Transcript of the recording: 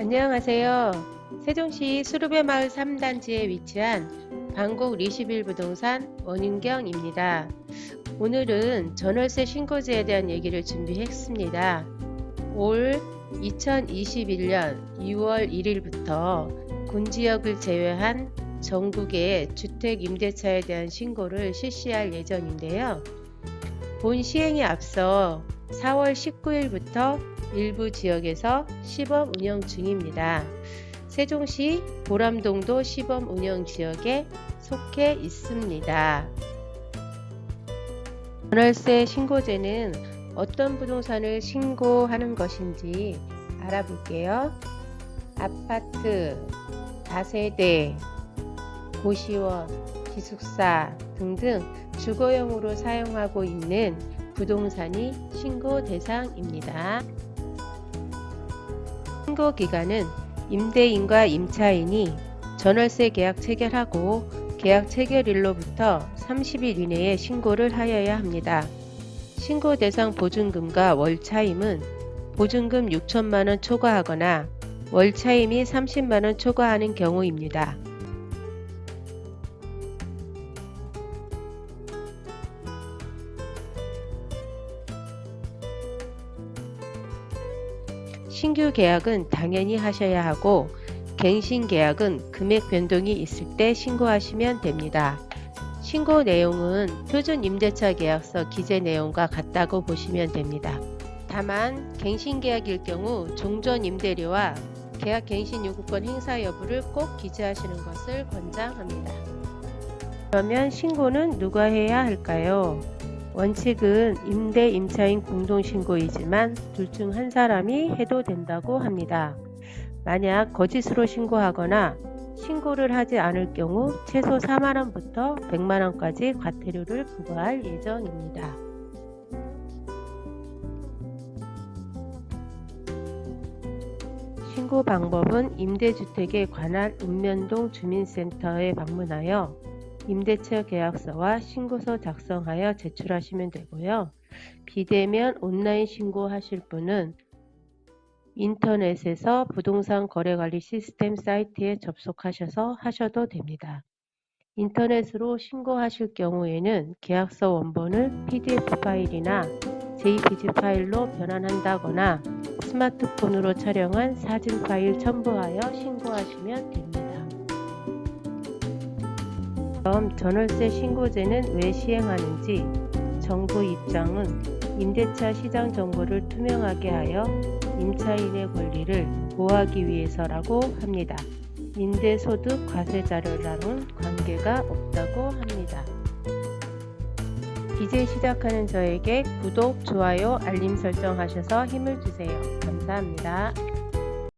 안녕하세요. 세종시 수르베 마을 3단지에 위치한 방곡 리시빌 부동산 원윤경입니다. 오늘은 전월세 신고제에 대한 얘기를 준비했습니다. 올 2021년 2월 1일부터 군 지역을 제외한 전국의 주택 임대차에 대한 신고를 실시할 예정인데요. 본 시행에 앞서 4월 19일부터 일부 지역에서 시범 운영 중입니다. 세종시 보람동도 시범 운영 지역에 속해 있습니다. 전월세 신고제는 어떤 부동산을 신고하는 것인지 알아볼게요. 아파트, 다세대, 고시원, 기숙사 등등 주거용으로 사용하고 있는 부동산이 신고 대상입니다. 신고 기간은 임대인과 임차인이 전월세 계약 체결하고 계약 체결일로부터 30일 이내에 신고를 하여야 합니다. 신고 대상 보증금과 월 차임은 보증금 6천만 원 초과하거나 월 차임이 30만 원 초과하는 경우입니다. 신규 계약은 당연히 하셔야 하고 갱신 계약은 금액 변동이 있을 때 신고하시면 됩니다. 신고 내용은 표준 임대차 계약서 기재 내용과 같다고 보시면 됩니다. 다만 갱신 계약일 경우 종전 임대료와 계약 갱신 요구권 행사 여부를 꼭 기재하시는 것을 권장합니다. 그러면 신고는 누가 해야 할까요? 원칙은 임대 임차인 공동 신고이지만 둘 중 한 사람이 해도 된다고 합니다. 만약 거짓으로 신고하거나 신고를 하지 않을 경우 최소 4만원부터 100만원까지 과태료를 부과할 예정입니다. 신고 방법은 임대주택에 관한 읍면동 주민센터에 방문하여 임대차 계약서와 신고서 작성하여 제출하시면 되고요. 비대면 온라인 신고하실 분은 인터넷에서 부동산 거래 관리 시스템 사이트에 접속하셔서 하셔도 됩니다. 인터넷으로 신고하실 경우에는 계약서 원본을 PDF 파일이나 JPG 파일로 변환한다거나 스마트폰으로 촬영한 사진 파일 첨부하여 신고하시면 됩니다. 다음 전월세 신고제는 왜 시행하는지 정부 입장은 임대차 시장 정보를 투명하게 하여 임차인의 권리를 보호하기 위해서라고 합니다. 임대소득 과세자료랑은 관계가 없다고 합니다. 이제 시작하는 저에게 구독, 좋아요, 알림 설정하셔서 힘을 주세요. 감사합니다.